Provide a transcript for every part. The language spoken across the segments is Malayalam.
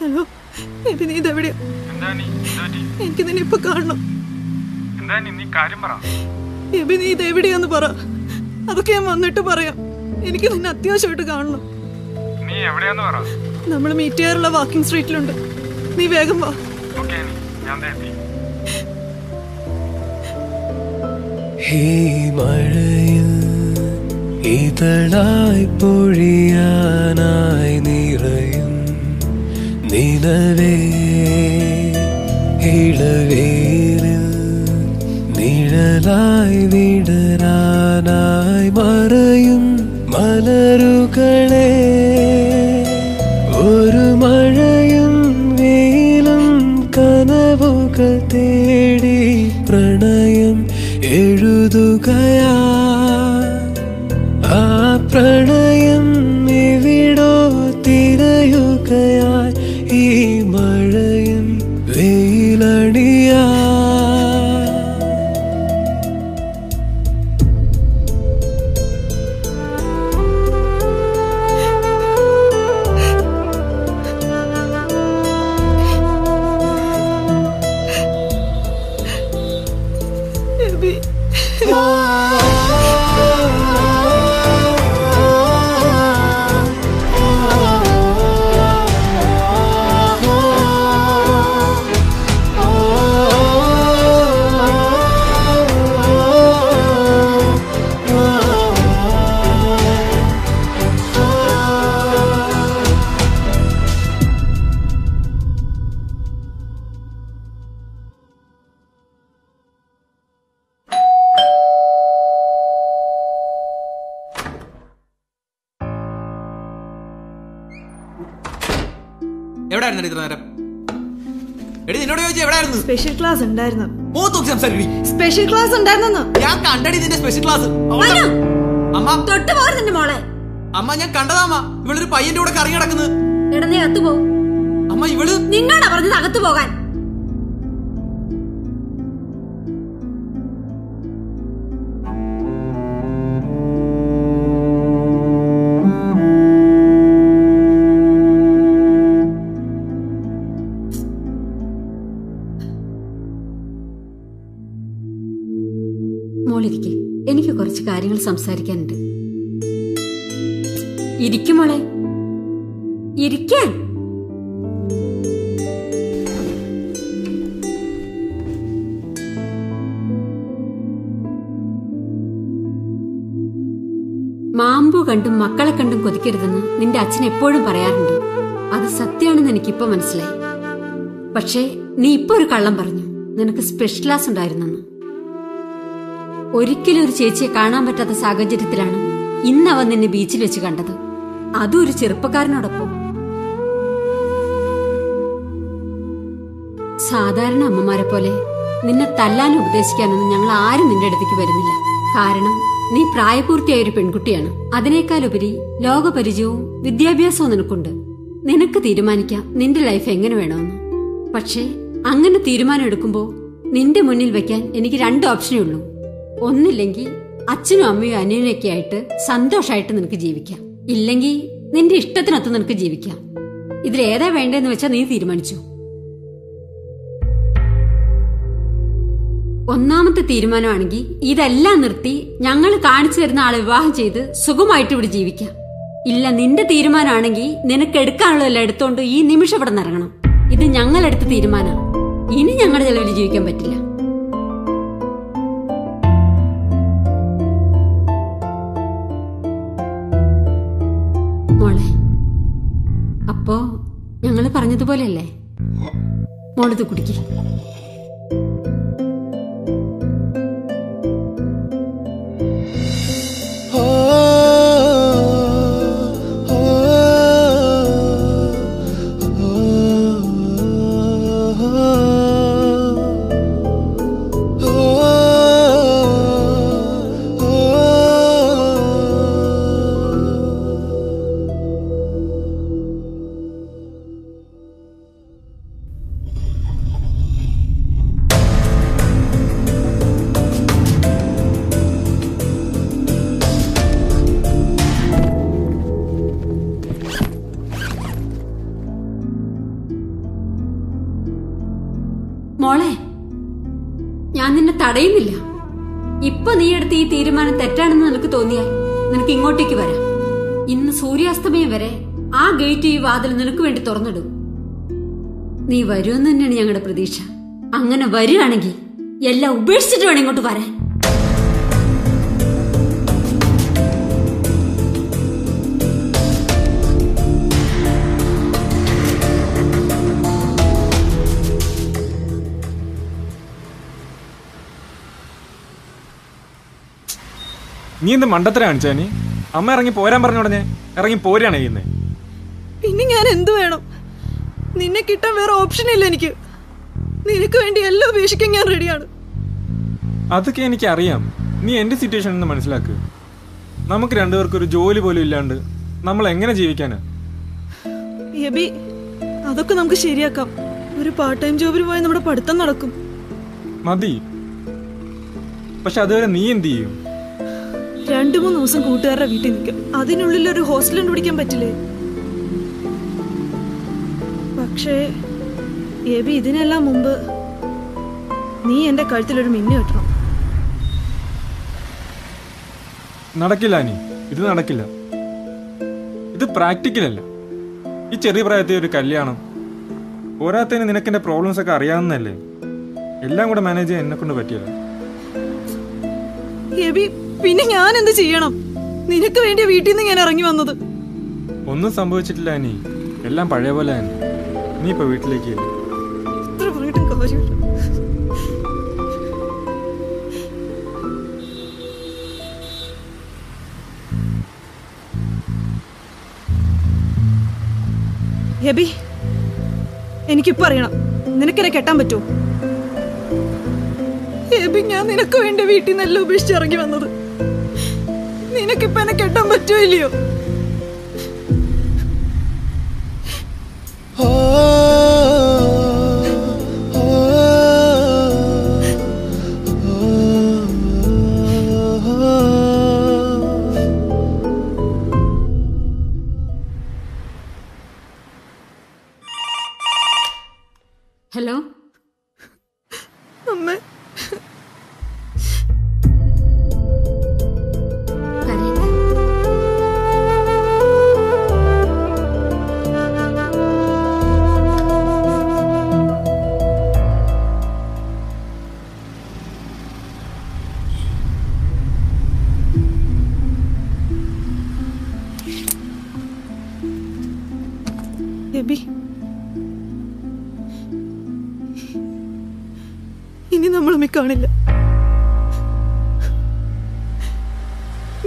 ഹലോ നിധി നീ? ഇതെവിടെയാ എനിക്ക് നിന്നെ ഇപ്പൊ കാണണം. എബി നീ ഇതെവിടെയാന്ന് പറ. അതൊക്കെ ഞാൻ വന്നിട്ട് പറയാം. എനിക്ക് നിന്നെ അത്യാവശ്യമായിട്ട് കാണണം. നീ എവിടെയാന്ന് പറ. നമ്മൾ മീറ്റ് ചെയ്യാറുള്ള വാക്കിംഗ് സ്ട്രീറ്റിലുണ്ട് നീ വേഗം വാ. ഹേ മഴയിൽ ഇതളായി പൊഴിയാനായി നിറയും. നിലവേ ഇളവേരിൽ നിഴലായി വിടരാനായി മറയും മലരുകളെ. ഒരു മഴയും വെയിലും കനവുകൾ തേടി പ്രണയം എഴുതുകയാ. ആ പ്രണയം എവിടെയായിരുന്നു ഇത്ര നേരം? എടി നിന്നോട് ചോദിച്ചു എവിടെയായിരുന്നു? സ്പെഷ്യൽ ക്ലാസ് ഉണ്ടായിരുന്നു. മൂത്ത് നോക്കി സംസാരിക്കടി സ്പെഷ്യൽ ക്ലാസ് ഞാൻ കണ്ടടി നിന്റെ സ്പെഷ്യൽ ക്ലാസ് അമ്മ തൊട്ട് മോളെ. അമ്മ ഞാൻ ഇവളൊരു പയ്യന്റെ കൂടെ കറങ്ങി അകത്ത് പോ. അമ്മ ഇവൾ നിന്നോടാ പറഞ്ഞത് അകത്ത് പോകാൻ. മോളിരിക്കെ. എനിക്ക് കുറച്ച് കാര്യങ്ങൾ സംസാരിക്കാനുണ്ട്. ഇരിക്കും മോളെ. ഇരിക്കാൻ. മാമ്പു കണ്ടും മക്കളെ കണ്ടും കൊതിക്കരുതെന്ന് നിന്റെ അച്ഛൻ എപ്പോഴും പറയാറുണ്ട്. അത് സത്യമാണെന്ന് എനിക്കിപ്പോ മനസ്സിലായി. പക്ഷേ നീ ഇപ്പൊ ഒരു കള്ളം പറഞ്ഞു. നിനക്ക് സ്പെഷ്യൽ ക്ലാസ് ഉണ്ടായിരുന്നെന്ന്. ഒരിക്കലും ഒരു ചേച്ചിയെ കാണാൻ പറ്റാത്ത സാഹചര്യത്തിലാണ് ഇന്ന് അവൻ നിന്നെ ബീച്ചിൽ വെച്ച് കണ്ടത്. അതും ഒരു ചെറുപ്പക്കാരനോടൊപ്പം. സാധാരണ അമ്മമാരെ പോലെ നിന്നെ തല്ലാനും ഉപദേശിക്കാനൊന്നും ഞങ്ങൾ ആരും നിന്റെ അടുത്തേക്ക് വരുന്നില്ല. കാരണം നീ പ്രായപൂർത്തിയായ ഒരു പെൺകുട്ടിയാണ്. അതിനേക്കാളുപരി ലോകപരിചയവും വിദ്യാഭ്യാസവും നിനക്കുണ്ട്. നിനക്ക് തീരുമാനിക്കാം നിന്റെ ലൈഫ് എങ്ങനെ വേണമെന്ന്. പക്ഷേ അങ്ങനെ തീരുമാനം എടുക്കുമ്പോൾ നിന്റെ മുന്നിൽ വെക്കാൻ എനിക്ക് രണ്ട് ഓപ്ഷനേ ഉള്ളൂ. ഒന്നില്ലെങ്കിൽ അച്ഛനും അമ്മയും അനിയനൊക്കെ ആയിട്ട് സന്തോഷമായിട്ട് നിനക്ക് ജീവിക്കാം. ഇല്ലെങ്കിൽ നിന്റെ ഇഷ്ടത്തിനൊത്ത് നിനക്ക് ജീവിക്കാം. ഇതിലേതാ വേണ്ടതെന്ന് വെച്ചാൽ നീ തീരുമാനിച്ചു. ഒന്നാമത്തെ തീരുമാനമാണെങ്കിൽ ഇതെല്ലാം നിർത്തി ഞങ്ങൾ കാണിച്ചു തരുന്ന ആളെ വിവാഹം ചെയ്ത് സുഖമായിട്ട് ഇവിടെ ജീവിക്കാം. ഇല്ല നിന്റെ തീരുമാനമാണെങ്കിൽ നിനക്ക് എടുക്കാനുള്ളതെല്ലാം എടുത്തോണ്ട് ഈ നിമിഷം ഇവിടെ നിറങ്ങണം. ഇത് ഞങ്ങളെടുത്ത തീരുമാനമാണ് ഇനി ഞങ്ങളുടെ ചെലവിൽ ജീവിക്കാൻ പറ്റില്ല. പറഞ്ഞതുപോലെയല്ലേ മോളിത് കുടിക്കേ. തീരുമാനം തെറ്റാണെന്ന് നിനക്ക് തോന്നിയാൽ നിനക്ക് ഇങ്ങോട്ടേക്ക് വരാം. ഇന്ന് സൂര്യാസ്തമയം വരെ ആ ഗേറ്റ് ഈ വാതിൽ നിനക്ക് വേണ്ടി തുറന്നിടും. നീ വരുമെന്ന് തന്നെയാണ് ഞങ്ങളുടെ പ്രതീക്ഷ. അങ്ങനെ വരികയാണെങ്കിൽ എല്ലാം ഉപേക്ഷിച്ചിട്ട് വേണം ഇങ്ങോട്ട് വരാൻ. നീ എന്ത് മണ്ടത്തര കാണിച്ചാ നീ? അമ്മ ഇറങ്ങി പോരാൻ പറഞ്ഞു ഉടനെ ഇറങ്ങി പോരാണ് ചെയ്യുന്നേ. പിന്നെ ഞാൻ എന്തു വേണം? നിന്നെ കിട്ടാൻ വേറെ ഓപ്ഷൻ ഇല്ല എനിക്ക്. നിനക്ക് വേണ്ടി എല്ലാം ഉപേക്ഷിക്കാൻ ഞാൻ റെഡിയാണ് അതൊക്കെ എനിക്ക് അറിയാം നീ എന്റെ സിറ്റുവേഷൻ ഒന്ന് മനസ്സിലാക്ക്. നമുക്ക് രണ്ടുപേർക്കും ഒരു ജോലി പോലും ഇല്ലാണ്ട് നമ്മൾ എങ്ങനെ ജീവിക്കാനാ? എബി അതൊക്കെ നമുക്ക് ശരിയാക്കാം. ഒരു പാർട്ട് ടൈം ജോബിന് പോയാൽ നമ്മുടെ പഠിത്തം നടക്കും. മതി. പക്ഷെ അതുവരെ നീ എന്ത് ചെയ്യും? രണ്ടു മൂന്ന് ദിവസം കൂട്ടുകാരുടെ വീട്ടിൽ നിൽക്കും. അതിനുള്ളിൽ ഒരു ഹോസ്റ്റൽ കണ്ടുപിടിക്കാൻ പറ്റില്ലേ? പക്ഷേ എബി ഇതിനെല്ലാം മുമ്പ് നീ എന്റെ കഴുത്തിലൊരു മിന്നു കെട്ടണം. നടക്കില്ല നീ ഇത് നടക്കില്ല. ഇത് പ്രാക്ടിക്കൽ അല്ല. ഈ ചെറിയ പ്രായത്തിൽ ഒരു കല്യാണം. പോരാത്തതിന് നിനക്ക് പ്രോബ്ലംസ് ഒക്കെ അറിയാവുന്നല്ലേ എല്ലാം കൂടെ മാനേജ് ചെയ്യാൻ എന്നെ കൊണ്ട് പറ്റിയല്ല പിന്നെ ഞാൻ എന്ത് ചെയ്യണം? നിനക്ക് വേണ്ടി വീട്ടിൽ നിന്ന് ഞാൻ ഇറങ്ങി വന്നത്. ഒന്നും സംഭവിച്ചിട്ടില്ല നീ എല്ലാം പഴയ പോലെ തന്നെ. നീ ഇപ്പൊ വീട്ടിലേക്ക്. ഇത്ര പറഞ്ഞിട്ടും കാര്യമില്ല. എബി എനിക്കിപ്പോ അറിയണം. നിനക്കെന്നെ കെട്ടാൻ പറ്റുമോ എബി ഞാൻ നിനക്ക് വേണ്ടി വീട്ടിൽ നിന്നെല്ലാം ഉപേക്ഷിച്ച് ഇറങ്ങി വന്നത്. നിനക്കിപ്പോ എന്നെ കെട്ടാൻ പറ്റുമോ ഇല്ലയോ? ഓ ഓ ഓ. ഹലോ എബി ഇനി നമ്മൾ തമ്മിൽ കാണില്ല.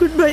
Good bye.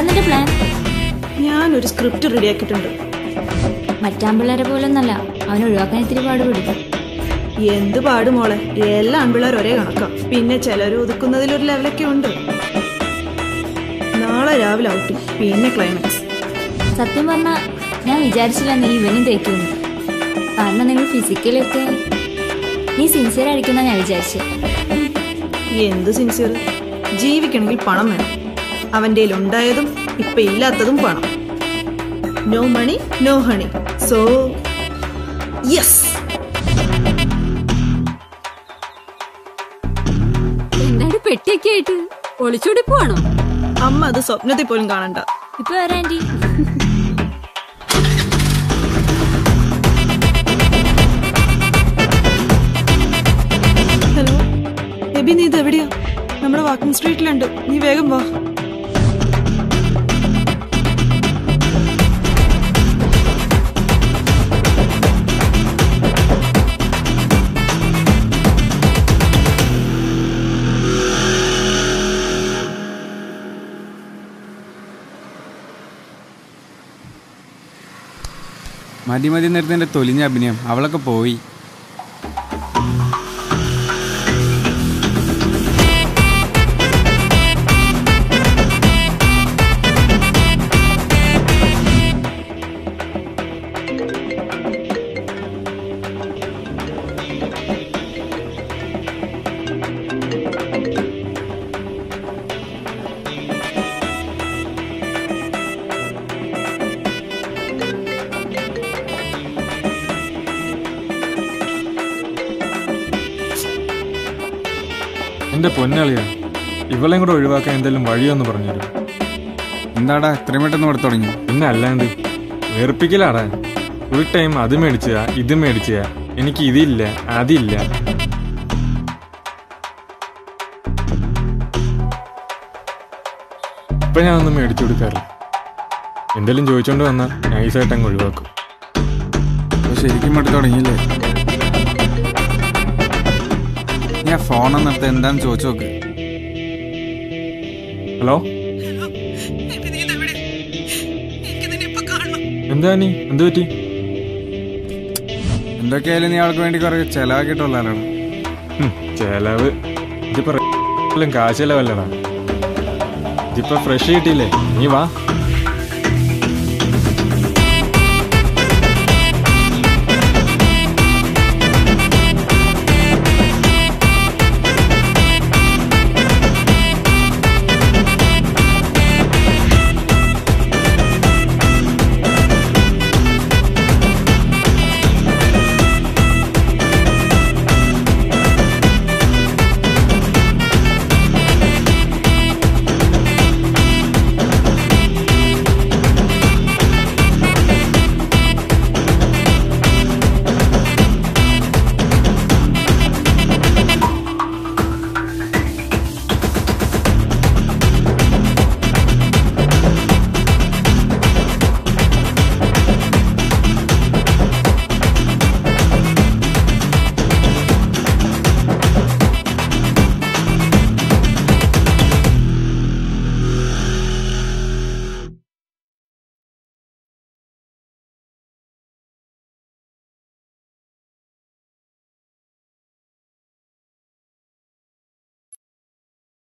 എന്താ നിന്റെ പ്ലാൻ ഞാനൊരു സ്ക്രിപ്റ്റ് റെഡിയാക്കിയിട്ടുണ്ട് മറ്റാമ്പിള്ളേരെ പോലൊന്നല്ല. അവൻ ഒഴിവാക്കാൻ ഇത്തിരി പാടുപെടും. എന്ത് പാടും മോളെ? എല്ലാ ആൺപിള്ളേർ ഒരേ കണക്കാം. പിന്നെ ചിലർ ഒതുക്കുന്നതിലൊരു ലെവലൊക്കെ ഉണ്ട്. നാളെ രാവിലെ ഔട്ട്. പിന്നെ ക്ലൈമാക്സ് സത്യം പറഞ്ഞാൽ ഞാൻ വിചാരിച്ചില്ല നീ ഇവനും തേക്കുന്നു കാരണം നിങ്ങൾ ഫിസിക്കലൊക്കെ നീ സിൻസിയർ ആയിരിക്കുന്ന ഞാൻ വിചാരിച്ചു. എന്ത് സിൻസിയർ ജീവിക്കണമെങ്കിൽ പണം വേണം. അവന്റെ ഉണ്ടായതും ഇപ്പൊ ഇല്ലാത്തതും പണം no money no honey so yes എന്താണ് പെട്ടിയൊക്കെ ഒളിച്ചോടി അമ്മ അത് സ്വപ്നത്തിൽ പോലും കാണണ്ട. ഇപ്പൊ വരാന്റി ഹലോ എബി നീ ഇത് എവിടെയാ? നമ്മുടെ വാക്കിംഗ് സ്ട്രീറ്റിലുണ്ട്. നീ വേഗം വാ. മതി മതി നേരത്തെ തൊലിഞ്ഞ അഭിനയം. അവളൊക്കെ പോയി. എന്റെ പൊന്നളിയാ. ഇവളെയും കൂടെ ഒഴിവാക്കാൻ എന്തെങ്കിലും വഴിയൊന്ന് പറഞ്ഞു എന്താടാ ഇത്രയും പെട്ടെന്ന് ഇവിടെ തുടങ്ങി? പിന്നെ അല്ലാണ്ട് വേർപ്പിക്കലാടാ ഒരു ടൈം അത് മേടിച്ച ഇത് മേടിച്ച എനിക്ക് ഇതില്ല അതില്ല. ഇപ്പൊ ഞാൻ ഒന്നും മേടിച്ചു കൊടുക്കാറില്ല. എന്തെങ്കിലും ചോദിച്ചോണ്ട് വന്നാൽ നൈസായിട്ട് അങ്ങ് ഒഴിവാക്കും. ശരിക്കും മടുത്തു തുടങ്ങിയില്ലേ? ഞാൻ ഫോൺ എന്നിട്ട് എന്താന്ന് ചോദിച്ചു നോക്ക്. ഹലോ എന്താ നീ? എന്ത് പറ്റി? എന്തൊക്കെയായാലും നീ അവൾക്ക് വേണ്ടി കുറെ ചെലവാക്കിയിട്ടുള്ളതാണ് ചെലവ്. ഇതിപ്പോ കാശ് ചെലവല്ലടാ. ഇതിപ്പോ ഫ്രഷ് കിട്ടിയില്ലേ? നീ വാ.